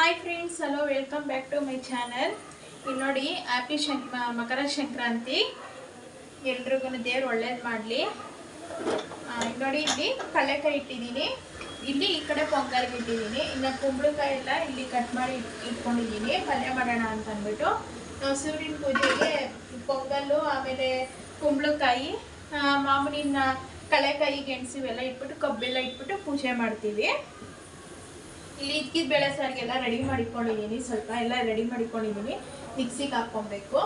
Hi friends hello welcome back to my channel ಇಲ್ಲಿ ನೋಡಿ happy ಶಂಕ್ ಮಕರ ಸಂಕ್ರಾಂತಿ. ಎಲ್ರಿಗೂ ದೇವ್ರು ಒಳ್ಳೇದು ಮಾಡಲಿ. ನೋಡಿ, ಇಲ್ಲಿ ಕಡಲೆಕಾಯಿ ಇಟ್ಟಿದ್ದೀನಿ. ಇಲ್ಲಿ ಈ ಕಡೆ ಪೊಂಗಲ್ಗೆ ಇಟ್ಟಿದ್ದೀನಿ. ಇನ್ನು ಕುಂಬಳಕಾಯಿ ಎಲ್ಲ ಇಲ್ಲಿ ಕಟ್ ಮಾಡಿ ಇಟ್ಕೊಂಡಿದ್ದೀನಿ. ಪಲ್ಯ ಮಾಡೋಣ ಅಂತ ಅಂದ್ಬಿಟ್ಟು. ನಾವು ಸೂರ್ಯನ ಪೂಜೆಗೆ ಪೊಂಗಲ್ಲು, ಆಮೇಲೆ ಕುಂಬಳಕಾಯಿ ಮಾಮೂಲಿನ ಕಡಲೆಕಾಯಿ ಗೆಣಸು ಇವೆಲ್ಲ ಇಟ್ಬಿಟ್ಟು, ಕಬ್ಬೆಲ್ಲ ಇಟ್ಬಿಟ್ಟು ಪೂಜೆ ಮಾಡ್ತೀವಿ. ಇಲ್ಲಿ ಇದ್ಕಿದ ಬೇಳೆ ಸಾರಿಗೆಲ್ಲ ರೆಡಿ ಮಾಡಿಕೊಂಡಿದ್ದೀನಿ ಸ್ವಲ್ಪ ಎಲ್ಲ ರೆಡಿ ಮಾಡಿಕೊಂಡಿದ್ದೀನಿ ಮಿಕ್ಸಿಗೆ ಹಾಕ್ಕೊಬೇಕು.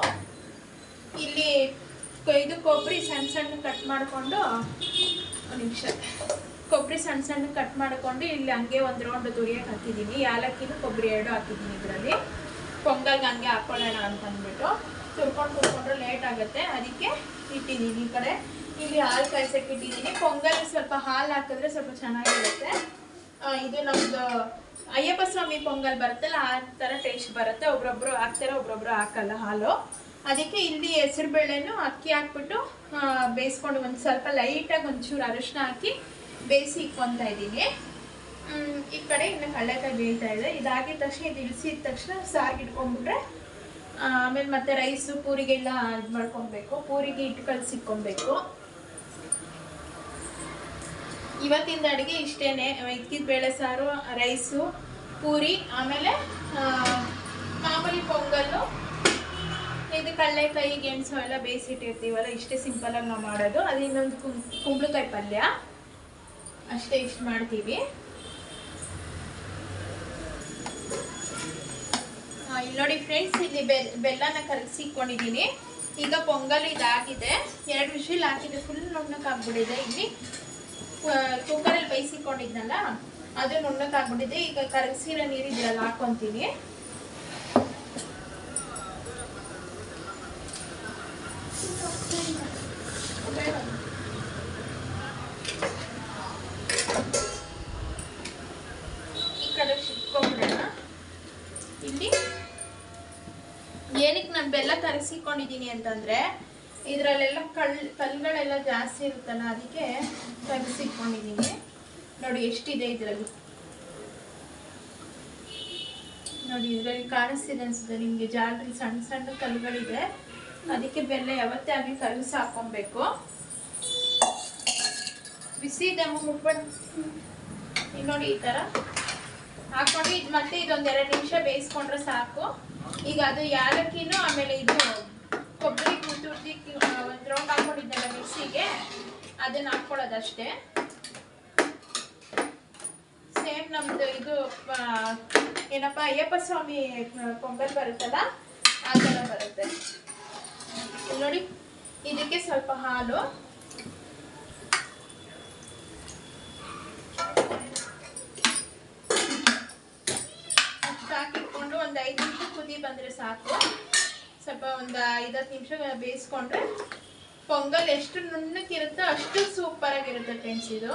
ಇಲ್ಲಿ ಇದು ಕೊಬ್ಬರಿ ಸಣ್ಣ ಸಣ್ಣ ಕಟ್ ಮಾಡಿಕೊಂಡು ನಿಮಿಷ. ಕೊಬ್ಬರಿ ಸಣ್ಣ ಸಣ್ಣ ಕಟ್ ಮಾಡಿಕೊಂಡು ಇಲ್ಲಿ ಹಂಗೆ ಒಂದು ರೌಂಡ್ ತುರಿಯಕ್ಕೆ ಹಾಕಿದ್ದೀನಿ ಯಾಲಕ್ಕಿನೂ ಕೊಬ್ಬರಿ ಎರಡು ಹಾಕಿದ್ದೀನಿ ಇದರಲ್ಲಿ. ಪೊಂಗಲ್ಗೆ ಹಂಗೆ ಹಾಕ್ಕೊಳ್ಳೋಣ ಅಂತ ಅಂದ್ಬಿಟ್ಟು ತುರ್ಕೊಂಡು ತುರ್ಕೊಂಡ್ರೆ ಲೇಟ್ ಆಗುತ್ತೆ. ಅದಕ್ಕೆ ಇಟ್ಟಿದ್ದೀನಿ ಈ ಕಡೆ. ಇಲ್ಲಿ ಹಾಲು ಕಾಯ್ಸಕ್ಕೆ ಇಟ್ಟಿದ್ದೀನಿ ಪೊಂಗಲ್ ಸ್ವಲ್ಪ ಹಾಲು ಹಾಕಿದ್ರೆ ಸ್ವಲ್ಪ ಚೆನ್ನಾಗಿರುತ್ತೆ. ಇದು ನಮ್ದು ಅಯ್ಯಪ್ಪ ಸ್ವಾಮಿ ಪೊಂಗಲ್ ಬರುತ್ತಲ್ಲ, ಆ ಥರ ಟೇಸ್ಟ್ ಬರುತ್ತೆ. ಒಬ್ರೊಬ್ರು ಹಾಕ್ತಾರೆ, ಒಬ್ರೊಬ್ರು ಹಾಕಲ್ಲ ಹಾಲು. ಅದಕ್ಕೆ ಇಲ್ಲಿ ಹೆಸರು ಬೇಳೆನು ಅಕ್ಕಿ ಹಾಕ್ಬಿಟ್ಟು ಬೇಯಿಸ್ಕೊಂಡು ಒಂದು ಸ್ವಲ್ಪ ಲೈಟಾಗಿ ಒಂಚೂರು ಅರಿಶಿನ ಹಾಕಿ ಬೇಯಿಸಿ ಇಕ್ಕೊತಾ ಇದ್ದೀನಿ. ಈ ಕಡೆ ಇನ್ನು ಕಡಲೆಕಾಯಿ ಬೇಯ್ತಾ ಇದೆ. ಇದಾಗಿದ ತಕ್ಷಣ, ಇದು ಇಳಿಸಿದ ತಕ್ಷಣ ಸಾರಿಗೆ ಇಟ್ಕೊಂಡ್ಬಿಟ್ರೆ ಆಮೇಲೆ ಮತ್ತೆ ರೈಸು ಪೂರಿಗೆಲ್ಲ ಇದು ಮಾಡ್ಕೊಬೇಕು. ಪೂರಿಗೆ ಇಟ್ಟು ಕಳ್ಸಿಕ್ಕೊಬೇಕು ಇವತ್ತಿಂದ ಅಡುಗೆ ಇಷ್ಟೇನೆ. ಇದ್ಕಿದ ಬೇಳೆ ಸಾರು, ರೈಸು, ಪೂರಿ, ಆಮೇಲೆ ಮಾಮೂಲಿ ಪೊಂಗಲ್ಲು, ಇದು ಕಡಲೆಕಾಯಿ, ಗೆಣಸು ಎಲ್ಲ ಬೇಯಿಸಿಟ್ಟಿರ್ತೀವಲ್ಲ, ಇಷ್ಟೇ ಸಿಂಪಲಾಗಿ ನಾವು ಮಾಡೋದು. ಅದು ಇನ್ನೊಂದು ಕುಂಬಳಕಾಯಿ ಪಲ್ಯ. ಅಷ್ಟೇ ಇಷ್ಟು ಮಾಡ್ತೀವಿ. ಇಲ್ಲಿ ನೋಡಿ ಫ್ರೆಂಡ್ಸ್ ಇಲ್ಲಿ ಬೆಲ್ ಬೆಲ್ಲನ ಕರಗಿಸಿ ಇಟ್ಕೊಂಡಿದ್ದೀನಿ ಈಗ ಪೊಂಗಲ್ ಇದಾಗಿದೆ. ಎರಡು ವಿಷಲ್ ಹಾಕಿದೆ ಫುಲ್ ನುಣ್ಣಕ್ಕಾಗ್ಬಿಟ್ಟಿದೆ ಇಲ್ಲಿ ಕುಕ್ಕರಲ್ಲಿ ಬೇಯಿಸಿಕೊಂಡಿದ್ನಲ್ಲ ಅದು ನುಣ್ಣಕ್ಕಾಗ್ಬಿಟ್ಟಿದೆ ಈಗ ಕರಗಿಸಿರೋ ನೀರು ಇದ್ರಲ್ಲಿ ಹಾಕೊಂತೀನಿ. ಈ ಕಡೆ ಇಲ್ಲಿ ಏನಕ್ಕೆ ನಾನು ಬೆಲ್ಲ ಕರಗಿಸಿಕೊಂಡಿದ್ದೀನಿ ಅಂತಂದ್ರೆ ಇದರಲ್ಲೆಲ್ಲ ಕಲ್ ಕಲ್ಲುಗಳೆಲ್ಲ ಜಾಸ್ತಿ ಇರುತ್ತಲ್ಲ, ಅದಕ್ಕೆ ತೆಗೆಸಿಟ್ಕೊಂಡಿದ್ದೀನಿ ನೋಡಿ, ಎಷ್ಟಿದೆ ಇದರಲ್ಲಿ? ನೋಡಿ, ಇದರಲ್ಲಿ ಕಾಣಿಸ್ತಿದೆ ಅನ್ಸುತ್ತೆ ನಿಮಗೆ. ಜಾಲ್ರಿ ಸಣ್ಣ ಸಣ್ಣ ಕಲ್ಲುಗಳಿದೆ. ಅದಕ್ಕೆ ಬೆಲ್ಲ ಯಾವತ್ತೇ ಆಗಲಿ ಕರಗಿಸಿ ಹಾಕೊಬೇಕು ಬಿಸಿ ಇದೆ ಮುಟ್ಬೇಡ ಈಗ ನೋಡಿ, ಈ ಥರ. ಹಾಕೊಂಡು ಇದು ಮತ್ತೆ ಇದೊಂದು ಎರಡು ನಿಮಿಷ ಬೇಯಿಸ್ಕೊಂಡ್ರೆ ಸಾಕು. ಈಗ ಅದು ಯಾಲಕ್ಕಿನೂ ಆಮೇಲೆ ಇದು ಕೊಬ್ಬರಿ ತುರ್ದಿ ಒಂದು ರೌಂಡ್ ಹಾಕೊಂಡಿದ್ದಲ್ಲ ಮಿಕ್ಸಿಗೆ, ಅದನ್ನ ಹಾಕ್ಕೊಳ್ಳೋದಷ್ಟೇ ಸೇಮ್ ನಮ್ದು ಇದು ಏನಪ್ಪ ಅಯ್ಯಪ್ಪ ಸ್ವಾಮಿ ಪೊಂಗಲ್ ಬರುತ್ತಲ್ಲ, ಆ ಥರ ಬರುತ್ತೆ. ನೋಡಿ, ಇದಕ್ಕೆ ಸ್ವಲ್ಪ ಹಾಲು. ಹಾಕಿಟ್ಕೊಂಡು ಒಂದು ಐದು ನಿಮಿಷ ಕುದಿ ಬಂದರೆ ಸಾಕು. ಸ್ವಲ್ಪ ಒಂದು ಐದತ್ತು ನಿಮಿಷ ಬೇಯಿಸ್ಕೊಂಡ್ರೆ ಪೊಂಗಲ್ ಎಷ್ಟು ನುಣ್ಣಕ್ಕಿರುತ್ತೋ ಅಷ್ಟು ಸೂಪರಾಗಿರುತ್ತೆ ಫ್ರೆಂಡ್ಸ್ ಇದು.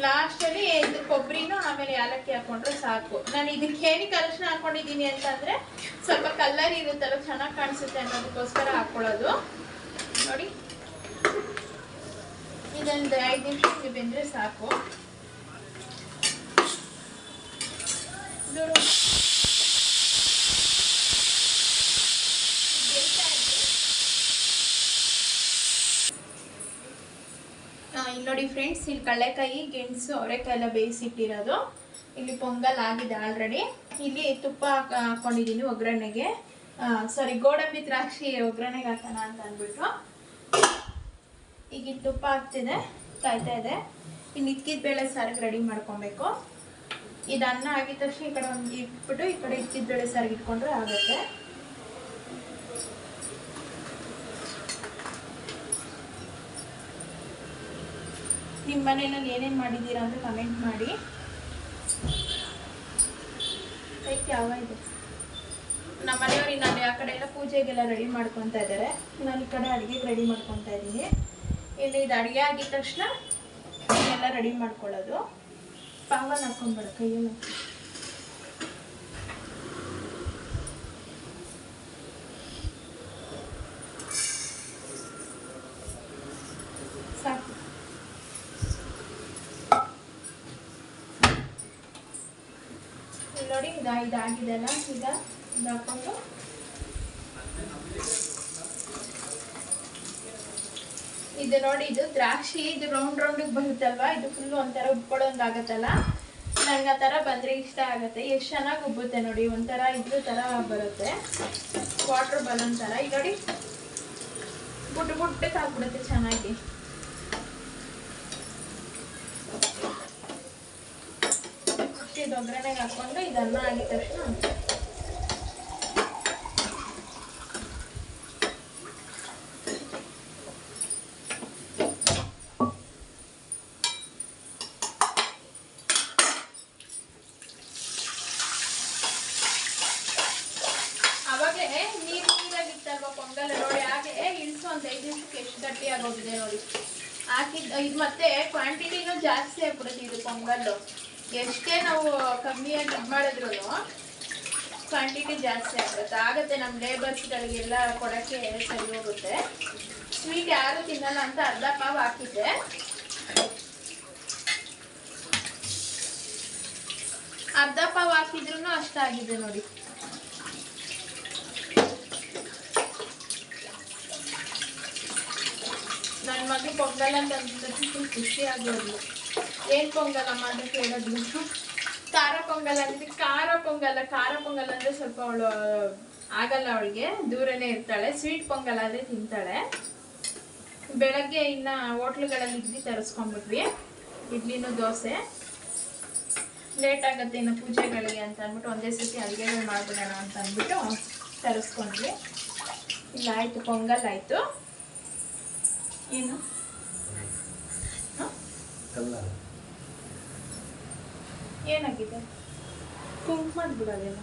ಲಾಸ್ಟಲ್ಲಿ ಇದು ಕೊಬ್ಬರಿನೂ ಆಮೇಲೆ ಏಲಕ್ಕಿ ಹಾಕೊಂಡ್ರೆ ಸಾಕು. ನಾನು ಇದಕ್ಕೆ ಏನಕ್ಕೆ ಅರಿಶಿನ ಹಾಕೊಂಡಿದ್ದೀನಿ ಅಂತಂದರೆ ಸ್ವಲ್ಪ ಕಲ್ಲರ್ ಇರುತ್ತಲ್ಲ ಚೆನ್ನಾಗಿ ಕಾಣಿಸುತ್ತೆ ಅನ್ನೋದಕ್ಕೋಸ್ಕರ ಹಾಕ್ಕೊಳ್ಳೋದು ನೋಡಿ. ಇದೊಂದು ಐದು ನಿಮಿಷಕ್ಕೆ ಬೆಂದರೆ ಸಾಕು ನೋಡು ಬೇಯ್ತಾ ಇದೆ. ಆ, ಇಲ್ಲಿ ನೋಡಿ ಫ್ರೆಂಡ್ಸ್ ಇಲ್ಲಿ ಕಡಲೆಕಾಯಿ ಗೆಣಸು ಅವರೆಕಾಯಿ ಎಲ್ಲ ಬೇಯಿಸಿಟ್ಟಿರೋದು. ಇಲ್ಲಿ ಪೊಂಗಲ್ ಆಗಿದೆ ಆಲ್ರೆಡಿ ಇಲ್ಲಿ ತುಪ್ಪ ಹಾಕ- ಹಾಕೊಂಡಿದ್ದೀನಿ ಒಗ್ಗರಣೆಗೆ. ಸಾರಿ ಗೋಡಂಬಿ ದ್ರಾಕ್ಷಿ ಒಗ್ಗರಣೆಗೆ ಹಾಕೋಣ ಅಂತ ಅಂದ್ಬಿಟ್ಟು. ಈಗ ಇಲ್ಲಿ ತುಪ್ಪ ಹಾಕ್ತಿದೆ, ಕಾಯ್ತಾ ಇದೆ. ಇನ್ನು ಇದ್ಕಿದ ಬೇಳೆ ಸಾರಿಗೆ ರೆಡಿ ಮಾಡ್ಕೊಬೇಕು. ಇದು ಅನ್ನ ಆಗಿದ ತಕ್ಷಣ ಈ ಕಡೆ ಒಂದು ಇಟ್ಬಿಟ್ಟು ಈ ಕಡೆ ಇಕ್ಕಿದ ಬೇಳೆ ಸಾರಿಗೆ ಇಟ್ಕೊಂಡ್ರೆ ಆಗುತ್ತೆ. ನಿಮ್ಮ ಮನೆಯಲ್ಲಿ ಏನೇನು ಮಾಡಿದ್ದೀರಾ ಅಂತ ಕಮೆಂಟ್ ಮಾಡಿ. ಯಾವ ಇದೆ ನಮ್ಮ ಮನೆಯವ್ರಿಗೆ ನಾನು ಆ ಕಡೆ ಎಲ್ಲ ಪೂಜೆಗೆಲ್ಲ ರೆಡಿ ಮಾಡ್ಕೊತಾ ಇದ್ದಾರೆ. ನಾನು ಈ ಕಡೆ ಅಡುಗೆಗೆ ರೆಡಿ ಮಾಡ್ಕೊತಾ ಇದ್ದೀನಿ. ಇಲ್ಲಿ ಇದು ಅಡುಗೆ ಆಗಿದ ತಕ್ಷಣ ಎಲ್ಲ ರೆಡಿ ಮಾಡ್ಕೊಳ್ಳೋದು. ಪಾವನ್ ಹಾಕೊಂಡ್ಬೇಡ ಕೈಯಲ್ಲಿ ಸಾಕು ನೋಡಿ ಇದಾಗಿದೆ ಇದಾಗಿದೆಲ್ಲ ಈಗ ಇದು ಇದು ನೋಡಿ, ಇದು ದ್ರಾಕ್ಷಿ, ಇದು ರೌಂಡ್ ರೌಂಡಿಗೆ ಬರುತ್ತಲ್ವಾ? ಇದು ಫುಲ್ ಒಂಥರ ಉಬ್ಕೊಳ್ಳೋಂಗೆ ಆಗುತ್ತಲ್ಲ? ನಂಗೆ ಆ ಥರ ಬಂದರೆ ಇಷ್ಟ ಆಗುತ್ತೆ. ಎಷ್ಟು ಚೆನ್ನಾಗಿ ಉಬ್ಬುತ್ತೆ ನೋಡಿ, ಒಂಥರ ಇದ್ರ ಥರ ಬರುತ್ತೆ. ವಾಟರ್ ಬಲೂನ್ ಥರ. ಈಗ ನೋಡಿ ಬುಟ್ಟು ಬುಟ್ಟಕ್ಕೆ ಹಾಕ್ಬಿಡುತ್ತೆ ಚೆನ್ನಾಗಿ ಅಷ್ಟೇ ಇದು ಒಗ್ಗರಣೆಗೆ ಹಾಕ್ಕೊಂಡು ಇದನ್ನ ಆಗಿದ ತಕ್ಷಣ ಅವಾಗಲೇ ನೀರು ನೀರಾಗಿತ್ತಲ್ವ ಪೊಂಗಲ್ ನೋಡಿ, ಹಾಗೆ ಇಳಿಸು ಒಂದು ಐದು ನಿಮಿಷಕ್ಕೆ ಎಷ್ಟು ಗಟ್ಟಿ ಆಗೋಗಿದೆ ನೋಡಿ. ಹಾಕಿದ್ದು ಇದು ಮತ್ತೆ ಕ್ವಾಂಟಿಟಿನೂ ಜಾಸ್ತಿ ಆಗ್ಬಿಡುತ್ತೆ ಇದು ಪೊಂಗಲ್ಲು. ಎಷ್ಟೇ ನಾವು ಕಮ್ಮಿಯಾಗಿ ಇದು ಮಾಡಿದ್ರು ಕ್ವಾಂಟಿಟಿ ಜಾಸ್ತಿ ಆಗುತ್ತೆ. ಆಗುತ್ತೆ ನಮ್ಮ ಲೇಬರ್ಸ್ಗಳಿಗೆಲ್ಲ ಕೊಡೋಕ್ಕೆ ಸರಿ ಹೋಗುತ್ತೆ. ಸ್ವೀಟ್ ಯಾರು ತಿನ್ನಲ್ಲ ಅಂತ ಅರ್ಧ ಪಾವ್ ಹಾಕಿದ್ದೆ. ಅರ್ಧ ಪಾವ್ ಹಾಕಿದ್ರು ಅಷ್ಟಾಗಿದೆ ನೋಡಿ. ನನ್ನ ಮಗು ಪೊಂಗಲ್ ಅಂತ ಖುಷಿ ಆಗೋದು. ಏನ್ ಪೊಂಗಲ್ ಅಂತ ಕೇಳೋದು ಖಾರ ಪೊಂಗಲ್ ಅಂದ್ರೆ, ಖಾರ ಪೊಂಗಲ್ ಖಾರ ಪೊಂಗಲ್ ಅಂದ್ರೆ ಸ್ವಲ್ಪ ಅವಳು, ಆಗಲ್ಲ ಅವಳಿಗೆ, ದೂರನೇ ಇರ್ತಾಳೆ ಸ್ವೀಟ್ ಪೊಂಗಲ್ ಆದ್ರೆ ತಿಂತಾಳೆ. ಬೆಳಗ್ಗೆ ಇನ್ನ ಹೋಟ್ಲುಗಳಲ್ಲಿ ಇಡ್ಲಿ ತರಿಸ್ಕೊಂಡ್ಬಿಟ್ವಿ. ಇಡ್ಲಿನೂ ದೋಸೆ. ಲೇಟ್ ಆಗತ್ತೆ ಇನ್ನು ಪೂಜೆಗಳಿಗೆ ಅಂತ ಅಂದ್ಬಿಟ್ಟು ಒಂದೇ ಸತಿ ಅಡುಗೆಗಳು ಮಾಡ್ಬಿಡೋಣ ಅಂತ ಅಂದ್ಬಿಟ್ಟು ತರಿಸ್ಕೊಂಡ್ವಿ. ಇಲ್ಲ, ಆಯ್ತು, ಪೊಂಗಲ್ ಆಯ್ತು. ಏನು? ಏನಾಗಿದೆ? ಕುಂಕುಮದ ಬಿಡೋದಿಲ್ಲ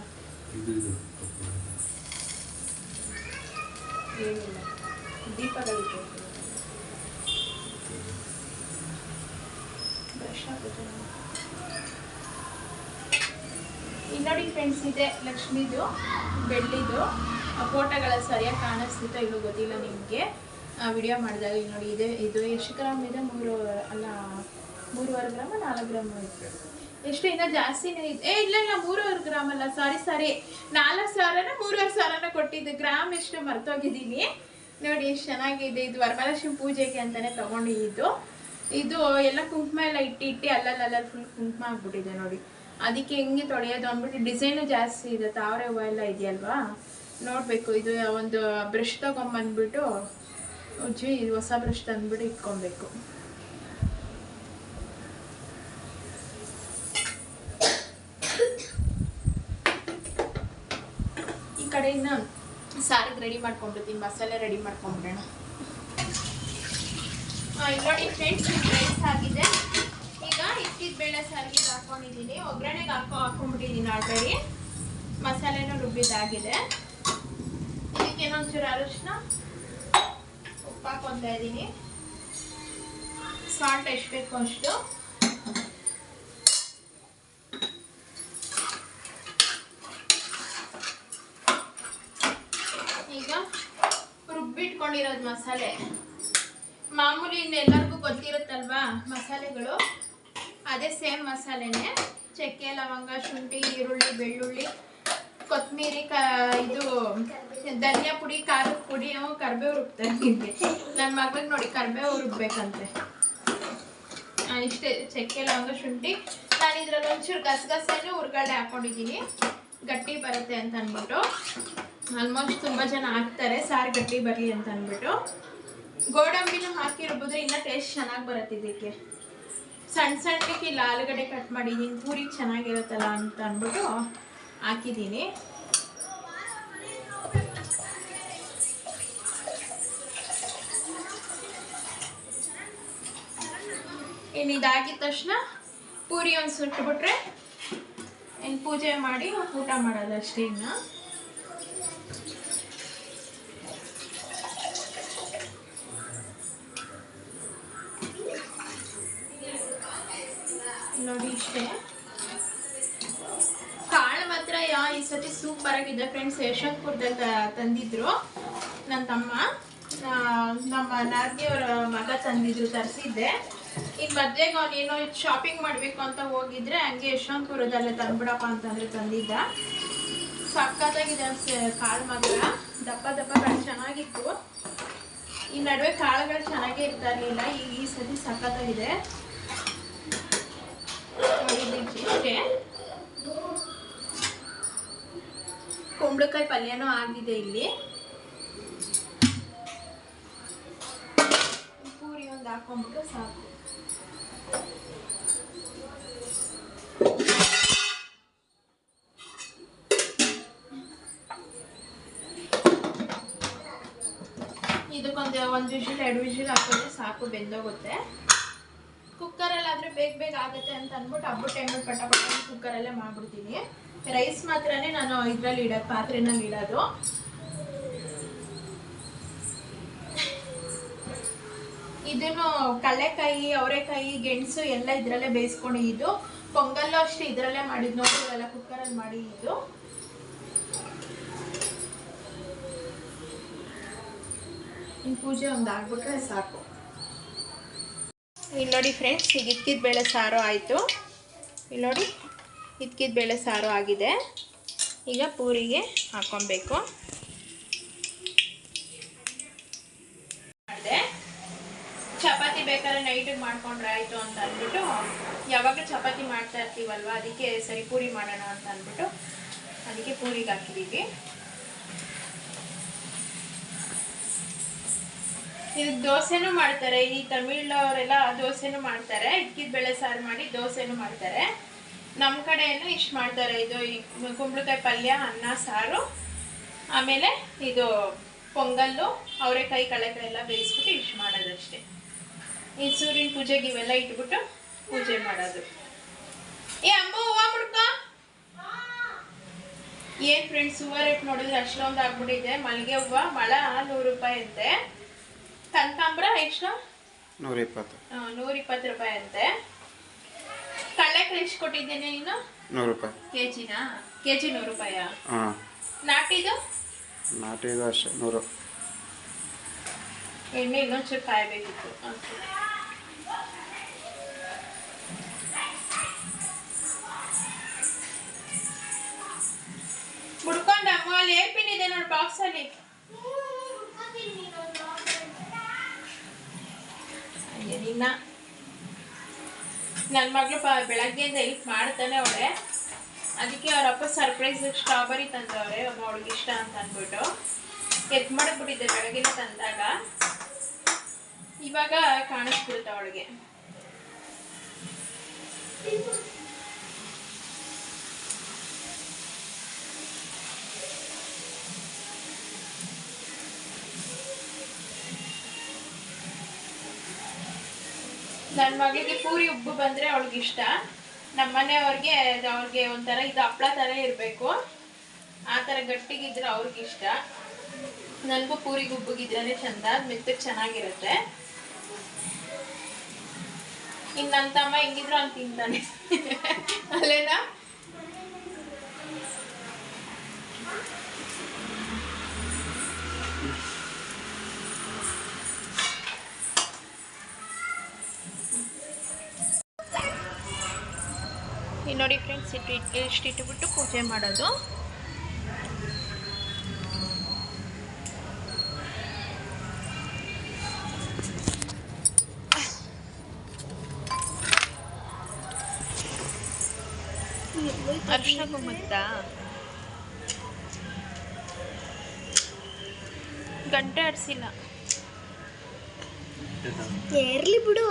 ಏನಿಲ್ಲ. ದೀಪಗಳಿಗೆ ಬ್ರಷ್ ಆಗುತ್ತೆ ಇಲ್ಲಿ ನೋಡಿ. ಫ್ರೆಂಡ್ಸ್ ಇದೆ ಲಕ್ಷ್ಮಿದು, ಬೆಳ್ಳಿದು. ಫೋಟೋಗಳ ಸರಿಯಾಗಿ ಕಾಣಿಸ್ತಿತ್ತು ಇಲ್ಲೋ ಗೊತ್ತಿಲ್ಲ ನಿಮಗೆ. ವಿಡಿಯೋ ಮಾಡಿದಾಗ ಇಲ್ಲಿ ನೋಡಿ ಇದೆ. ಇದು ಎಷ್ಟು ಗ್ರಾಮ್ ಇದೆ? ಮೂರು, ಅಲ್ಲ, ಮೂರುವರೆ ಗ್ರಾಮ, ನಾಲ್ಕು ಗ್ರಾಮ್ ಇದೆ. ಎಷ್ಟು ಇನ್ನ ಜಾಸ್ತಿನೇ ಇದೆ. ಏ, ಇಲ್ಲ ಇಲ್ಲ, ಮೂರುವರೆ ಗ್ರಾಮ್ ಅಲ್ಲ ಸಾರಿ ಸಾರಿ ನಾಲ್ಕು ಸಾವಿರನ, ಮೂರುವರೆ ಸಾವಿರನ ಕೊಟ್ಟಿದ್ದು. ಗ್ರಾಮ್ ಎಷ್ಟು ಮರ್ತೋಗಿದ್ದೀನಿ. ನೋಡಿ, ಎಷ್ಟು ಚೆನ್ನಾಗಿದೆ ಇದು. ವರಮಹಾಲಕ್ಷ್ಮಿ ಪೂಜೆಗೆ ಅಂತಾನೆ ತಗೊಂಡಿದ್ದು ಇದು. ಎಲ್ಲ ಕುಂಕುಮ ಎಲ್ಲ ಇಟ್ಟು ಇಟ್ಟು ಅಲ್ಲಲ್ಲ ಫುಲ್ ಕುಂಕುಮ ಆಗ್ಬಿಟ್ಟಿದೆ ನೋಡಿ. ಅದಕ್ಕೆ ಹೆಂಗೆ ತೊಳೆಯೋದು ಅಂದ್ಬಿಟ್ಟು ಡಿಸೈನು ಜಾಸ್ತಿ ಇದೆ. ತಾವರೆ ಹೂವು ಎಲ್ಲ ಇದೆಯಲ್ವಾ? ನೋಡಬೇಕು, ಇದು ಒಂದು ಬ್ರಷ್ ತಗೊಂಬಂದ್ಬಿಟ್ಟು ಉಜ್ಜಿ ಹೊಸ ಬ್ರಷ್ ತಂದ್ಬಿಟ್ಟು ಇಟ್ಕೊಬೇಕು. ಕಡೆಯಿಂದ ಸಾರಿಗೆ ರೆಡಿ ಮಾಡ್ಕೊಂಡ್ಬಿಡ್ತೀನಿ ಮಸಾಲೆ ರೆಡಿ ಮಾಡ್ಕೊಂಡ್ಬಿಡೋಣ. ನೋಡಿ ಫ್ರೆಂಡ್ಸ್ ರೈಸ್ ಆಗಿದೆ ಈಗ ಇಟ್ಟಿದ ಬೇಳೆ ಸಾರಿಗೆ ಹಾಕೊಂಡಿದ್ದೀನಿ. ಒಗ್ಗರಣೆಗೆ ಹಾಕೋ, ಹಾಕೊಂಡ್ಬಿಟ್ಟಿದ್ದೀನಿ ಆಲ್ರೆಡಿ ಮಸಾಲೆನೂ ರುಬ್ಬಿದ್ದಾಗಿದೆ. ಇದಕ್ಕೆ ಇನ್ನೊಂಚೂರು ಅರಿಶಿನ, ಉಪ್ಪು ಹಾಕೊತಾ ಇದ್ದೀನಿ ಸಾಲ್ಟ್ ಎಷ್ಟು ಬೇಕು ಅಷ್ಟು ಈಗ ಮಸಾಲೆ. ಮಾಮೂಲಿ ಎಲ್ಲರಿಗೂ ಗೊತ್ತಿರುತ್ತಲ್ವಾ ಮಸಾಲೆಗಳು? ಅದೇ ಸೇಮ್ ಮಸಾಲೆನೇ. ಚಕ್ಕೆ, ಲವಂಗ, ಶುಂಠಿ, ಈರುಳ್ಳಿ, ಬೆಳ್ಳುಳ್ಳಿ ಕೊತ್ತಂಬರಿ ಇದು, ಧನಿಯಾ ಪುಡಿ, ಖಾರದ ಪುಡಿ, ಅವು ಕರ್ಬೇವು ರುಬ್ತಾರೆ ನನ್ನ ಮಗಳಿಗೆ ನೋಡಿ ಕರ್ಬೇವು ರುಬ್ಬೇಕಂತೆ ಇಷ್ಟೇ ಚಕ್ಕೆ, ಲವಂಗ, ಶುಂಠಿ. ನಾನು ಇದ್ರಲ್ಲಿ ಒಂಚೂರು ಗಸಗಸೆನೂ ಹುರ್ಗಡೆ ಹಾಕೊಂಡಿದ್ದೀನಿ. ಗಟ್ಟಿ ಬರುತ್ತೆ ಅಂತ ಅಂದ್ಬಿಟ್ಟು. ಆಲ್ಮೋಸ್ಟ್ ತುಂಬ ಜನ ಹಾಕ್ತಾರೆ. ಸಾರು ಗಟ್ಟಿ ಬರಲಿ ಅಂತ ಅಂದ್ಬಿಟ್ಟು. ಗೋಡಂಬಿನೂ ಹಾಕಿ ರುಬ್ಬಿದ್ರೆ ಇನ್ನೂ ಟೇಸ್ಟ್ ಚೆನ್ನಾಗಿ ಬರುತ್ತೆ ಇದಕ್ಕೆ. ಸಣ್ಣ ಸಣ್ಣಕ್ಕೆ ಇಲ್ಲ, ಆಲೂಗಡ್ಡೆ ಕಟ್ ಮಾಡಿದ್ದೀನಿ, ಪೂರಿ ಚೆನ್ನಾಗಿರುತ್ತಲ್ಲ ಅಂತ ಅಂದ್ಬಿಟ್ಟು ಹಾಕಿದ್ದೀನಿ. ಇನ್ನು ಇದಾಗಿದ ತಕ್ಷಣ ಪೂರಿ ಒಂದು ಸುಟ್ಬಿಟ್ರೆ ಇನ್ನು ಪೂಜೆ ಮಾಡಿ ಊಟ ಮಾಡೋದಷ್ಟೇ ಇನ್ನು. ನೋಡಿ ಇಷ್ಟೇ. ಕಾಳು ಮಾತ್ರ ಯಾ, ಈ ಸತಿ ಸೂಪರ್ ಆಗಿದೆ ಫ್ರೆಂಡ್ಸ್ ಯಶವಂತಪುರದಲ್ಲಿ ತಂದಿದ್ರು. ನನ್ನ ತಮ್ಮ. ನಮ್ಮ ನಾರ್ಗಿಯವರ ಮಗ ತಂದಿದ್ರು, ತರಿಸಿದ್ದೆ. ಈಗ ಮದ್ವೆಗೆ ಅವನೇನೋ ಶಾಪಿಂಗ್ ಮಾಡ್ಬೇಕು ಅಂತ ಹೋಗಿದ್ರೆ ಹಂಗೆ ಯಶವಂತಪುರದಲ್ಲೇ ತಂದ್ಬಿಡಪ್ಪ ಅಂತಂದ್ರೆ ತಂದಿದ್ದ. ಸಕ್ಕತ್ತಾಗಿದೆ ಕಾಳು ಮಾತ್ರ. ದಪ್ಪ ದಪ್ಪ ದಪ್ಪಗಳು ಚೆನ್ನಾಗಿತ್ತು. ಈ ನಡುವೆ ಕಾಳುಗಳು ಚೆನ್ನಾಗೇ ಇರ್ತಾ ಇರಲಿಲ್ಲ. ಈ ಸತಿ ಸಕ್ಕತ್ತಾಗಿದೆ ಇಷ್ಟೇ? ಕುಂಬಳಕಾಯಿ ಪಲ್ಯನೂ ಆಗಿದೆ ಇಲ್ಲಿ. ಪೂರಿ ಒಂದು ಹಾಕೊಂಡ್ಬಿಟ್ಟು ಸಾಕು. ಇದಕ್ಕೊಂದು ಒಂದು ವಿಷಲ್ ಎರಡು ವಿಷಲ್ ಹಾಕೊಂಡ್ರೆ ಸಾಕು, ಬೆಂದೋಗುತ್ತೆ. ಕುಕ್ಕರಲ್ಲಾದರೆ ಬೇಗ ಬೇಗ ಆಗುತ್ತೆ ಅಂತ ಅಂದ್ಬಿಟ್ಟು ಹಬ್ಬ ಟೈಮಲ್ಲಿ ಪಟ ಪಟ ಕುಕ್ಕರಲ್ಲೇ ಮಾಡ್ಬಿಡ್ತೀನಿ. ರೈಸ್ ಮಾತ್ರನೇ ನಾನು ಇದರಲ್ಲಿ ಇಡೋ ಪಾತ್ರೆನಲ್ಲಿ ಇಡೋದು. ಇದನ್ನು ಕಡಲೆಕಾಯಿ, ಅವರೆಕಾಯಿ, ಗೆಣಸು ಎಲ್ಲ ಇದರಲ್ಲೇ ಬೇಯಿಸ್ಕೊಂಡಿದ್ದು ಪೊಂಗಲ್ಲು ಅಷ್ಟೇ ಇದರಲ್ಲೇ ಮಾಡಿದ್ದು. ನೋಡಿದ್ರಲ್ಲ ಕುಕ್ಕರಲ್ಲಿ ಮಾಡಿದ್ದು ಇನ್ನು ಪೂಜೆ ಒಂದು ಆಗ್ಬಿಟ್ರೆ ಸಾಕು. ಇಲ್ಲಿ ನೋಡಿ ಫ್ರೆಂಡ್ಸ್ ಈಗ ಇದ್ಕಿದ ಬೇಳೆ ಸಾರು ಆಯಿತು. ಇಲ್ಲಿ ನೋಡಿ ಇದ್ಕಿದ ಬೇಳೆ ಸಾರು ಆಗಿದೆ. ಈಗ ಪೂರಿಗೆ ಹಾಕೊಬೇಕು. ಚಪಾತಿ ಬೇಕಾದ್ರೆ ನೈಟಿಗೆ ಮಾಡ್ಕೊಂಡ್ರೆ ಆಯಿತು ಅಂತ ಅಂದ್ಬಿಟ್ಟು, ಯಾವಾಗ ಚಪಾತಿ ಮಾಡ್ತಾ ಇರ್ತೀವಲ್ವ, ಅದಕ್ಕೆ ಸರಿ ಪೂರಿ ಮಾಡೋಣ ಅಂತ ಅಂದ್ಬಿಟ್ಟು, ಅದಕ್ಕೆ ಪೂರಿಗೆ ಹಾಕಿದ್ದೀವಿ ಇದು ದೋಸೆನೂ ಮಾಡ್ತಾರೆ. ಈ ತಮಿಳವರೆಲ್ಲ ದೋಸೆನೂ ಮಾಡ್ತಾರೆ. ಇಕ್ಕಿದ ಬೇಳೆ ಸಾರು ಮಾಡಿ ದೋಸೆನು ಮಾಡ್ತಾರೆ. ನಮ್ಮ ಕಡೆಯನ್ನು ಇಷ್ಟು ಮಾಡ್ತಾರೆ. ಇದು ಈ ಕುಂಬಳಕಾಯಿ ಪಲ್ಯ, ಅನ್ನ, ಸಾರು. ಆಮೇಲೆ ಇದು ಪೊಂಗಲ್ಲು, ಅವರೆಕಾಯಿ, ಕಳೆಕಾಯಿ ಎಲ್ಲ ಬೇಯಿಸ್ಬಿಟ್ಟು ಇಷ್ಟು ಮಾಡೋದಷ್ಟೇ. ಈ ಸೂರ್ಯನ ಪೂಜೆಗೆ ಇವೆಲ್ಲ ಇಟ್ಬಿಟ್ಟು ಪೂಜೆ ಮಾಡೋದು. ಏ ಅಮ್ಮ ಹೂವ ಮುಡ್ಕ. ಏನ್ ಫ್ರೆಂಡ್ಸ್ ಹೂವ ರೇಟ್ ನೋಡಿದ್ರೆ ಅಷ್ಟೊಂದು ಆಗ್ಬಿಟ್ಟಿದೆ. ಮಲ್ಲಿಗೆ ಹೂವು, ಮಳ, ನೂರು ರೂಪಾಯಿ ಅಂತೆ ಕನಕಾಂಬ್ರ ಎಷ್ಟು? ನೂರ ಇಪ್ಪತ್ತು ನೂರ ಇಪ್ಪತ್ತು ರೂಪಾಯಿ ಅಂತೆ. ಕಳ್ಳೆಕಾಯಿ ಎಷ್ಟು ಕೊಟ್ಟಿದ್ದೇನೆ ನೀನು? ನೂರು ರೂಪಾಯಿ ಕೆ ಜಿನಾ ಕೆ ಜಿ ನೂರು ರೂಪಾಯ ಹಾಂ. ನಾಟಿದು ನಾಟಿದು ಅಷ್ಟೇ ನೂರು. ಎಣ್ಣೆ ಇನ್ನೊಂಚೂರು ಕಾಯಬೇಕಿತ್ತು. ಮುಡ್ಕೊಂಡ ಅಮ್ಮ ಅಲ್ಲಿ ಏರ್ಪಿನ್ ಇದೆ ನೋಡಿ ಬಾಕ್ಸ್ ಅಯ್ಯ ನನ್ನ ಮಗಳು ಪ ಬೆಳಗ್ಗೆಯಿಂದ ಹೆಲ್ಪ್ ಮಾಡ್ತಾನೆ ಅವಳೆ. ಅದಕ್ಕೆ ಅವರಪ್ಪ ಸರ್ಪ್ರೈಸ್ ಸ್ಟ್ರಾಬೆರಿ ತಂದವ್ರೆ ಒಬ್ಬ ಅವಳಿಗೆ ಇಷ್ಟ ಅಂತ ಅಂದ್ಬಿಟ್ಟು. ಎದ್ ಮಾಡಿಬಿಟ್ಟಿದ್ದೆ ಬೆಳಗ್ಗೆ ತಂದಾಗ. ಇವಾಗ ಕಾಣಿಸ್ಬಿಡುತ್ತೆ ಅವಳಿಗೆ. ನನ್ನ ಮಗಳಿಗೆ ಪೂರಿ ಉಬ್ಬು ಬಂದ್ರೆ ಅವಳಿಗೆ ಇಷ್ಟ. ನಮ್ಮ ಮನೆಯವ್ರಿಗೆ ಅವ್ರಿಗೆ ಒಂಥರ ಇದು ಹಪ್ಳ ಥರ ಇರಬೇಕು. ಆ ಥರ ಗಟ್ಟಿಗಿದ್ರೆ ಅವ್ರಿಗೆ ಇಷ್ಟ. ನನಗೂ ಪೂರಿ ಉಬ್ಬುಗಿದ್ರೆ ಚಂದ ಮೆತ್ತಗೆ ಚೆನ್ನಾಗಿರುತ್ತೆ. ಇನ್ನು ನನ್ನ ತಮ್ಮ ಹೆಂಗಿದ್ರು ಅಂತ ತಿಂತಾನೆ. ಅಲ್ಲೇನಾ? ಈಗ ನೋಡಿ ಫ್ರೆಂಡ್ಸ್ ಇಟ್ಟು ಇಷ್ಟು ಇಟ್ಬಿಟ್ಟು ಪೂಜೆ ಮಾಡೋದು. ಅರ್ಶಿನ ಕುಂಕುಮದ ಗಂಟೆ ಆಡಿಸಿಲ್ಲ ಏರ್ಲಿ ಬಿಡು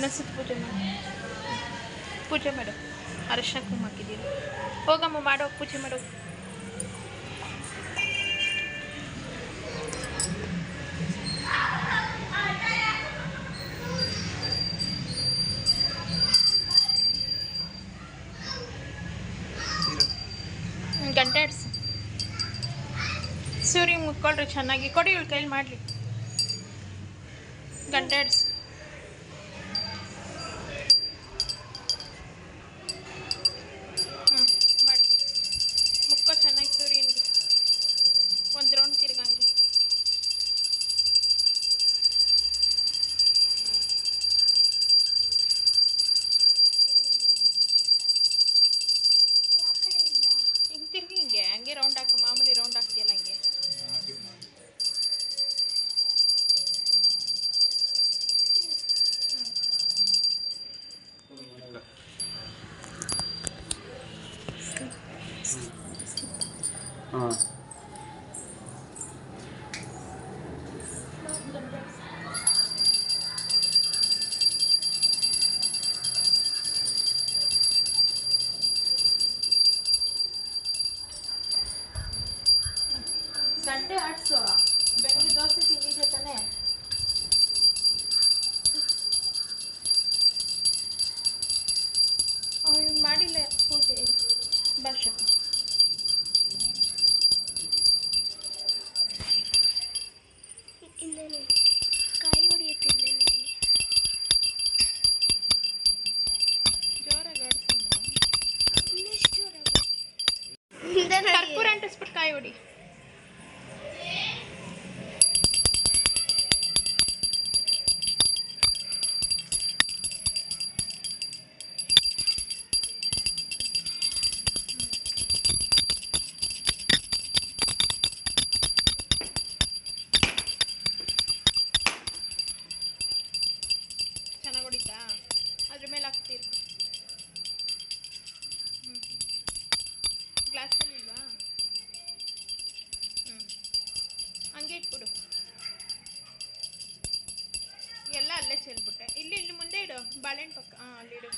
ಇನ್ನೊಂದ್ಸತಿ ಪೂಜೆ ಮಾಡು. ಪೂಜೆ ಮಾಡು. ಅರಿಶಿನ ಕುಂಕುಮ ಹಾಕಿದ್ದೀರಿ ಹೋಗಮ್ಮ ಮಾಡೋ ಪೂಜೆ ಮಾಡು. ಹ್ಮ್, ಗಂಟೆ ಆಡ್ಸು. ಸೂರ್ಯ ಮುಕ್ಕೊಳ್ರಿ ಚೆನ್ನಾಗಿ. ಕೊಡಿ ಇವಳು ಕೈಲಿ ಮಾಡಲಿ. ಗಂಟೆ ಆಡ್ಸು. ಗಂಟೆ ಆಡ್ಸು ಬೆಳಗ್ಗೆ ದೋಸೆ ತಿಂದಿದ್ದೆ ತಾನೇ ಅವ್ನು ಮಾಡಿಲ್ಲ ಪೂಜೆ ಭಾಷಾ ಇಲ್ಲ ನೋಡಿ ಕಾಯಿ ಹೊಡೆಯುತ್ತಿಲ್ಲ ನೋಡಿ ಜೋರಾಗಿ ಆಡ್ಸೋಣ ಇನ್ನೆಷ್ಟು ಜೋರಾಗಿ ಹಿಂದೆ ನೋಡಿ ಕರ್ಪೂರ ಅಂಟಿಸ್ಬಿಟ್ಟು ಕಾಯಿ ಹೊಡಿ ಇಲ್ಲಿ ಮುಂದೆ ಇಡು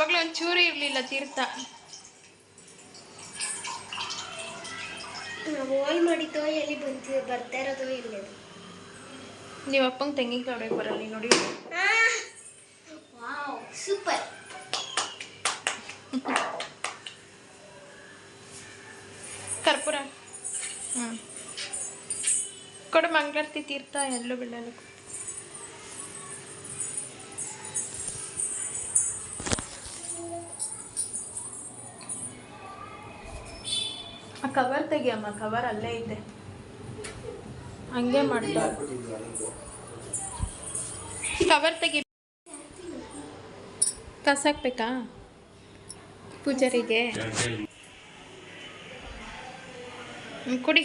ಆವಾಗಲೇ ಒಂದು ಚೂರು ಇರಲಿಲ್ಲ ತೀರ್ಥ. ನಾವು ಹೋಲ್ ಮಾಡಿದ್ದೋ ಎಲ್ಲಿ ಬಂತು ಬರ್ತಾ ಇರೋದು ಇಲ್ಲದು ನೀವು ಅಪ್ಪಂಗೆ ತೆಂಗಿನಕಾಯಿ ತೊಡಗೆ ಬರಲಿ ನೋಡಿ. Wow super. ಕರ್ಪೂರ. ಹ್ಞೂ ಕೊಡು ಮಂಗಳಾರತಿ ತೀರ್ಥ ಎಲ್ಲೂ ಬೀಳಲ್ಲ ಕವರ್ ತೆಗಿಯಮ್ಮ ಕವರ್ ಅಲ್ಲೇ ಇದೆ ಹಂಗೆ ಮಾಡ್ತಾ ಕವರ್ ತೆಗಿ ಕಸಾಕ್ಬೇಕಾ ಪೂಜಾರಿಗೆ? ಕುಡಿ.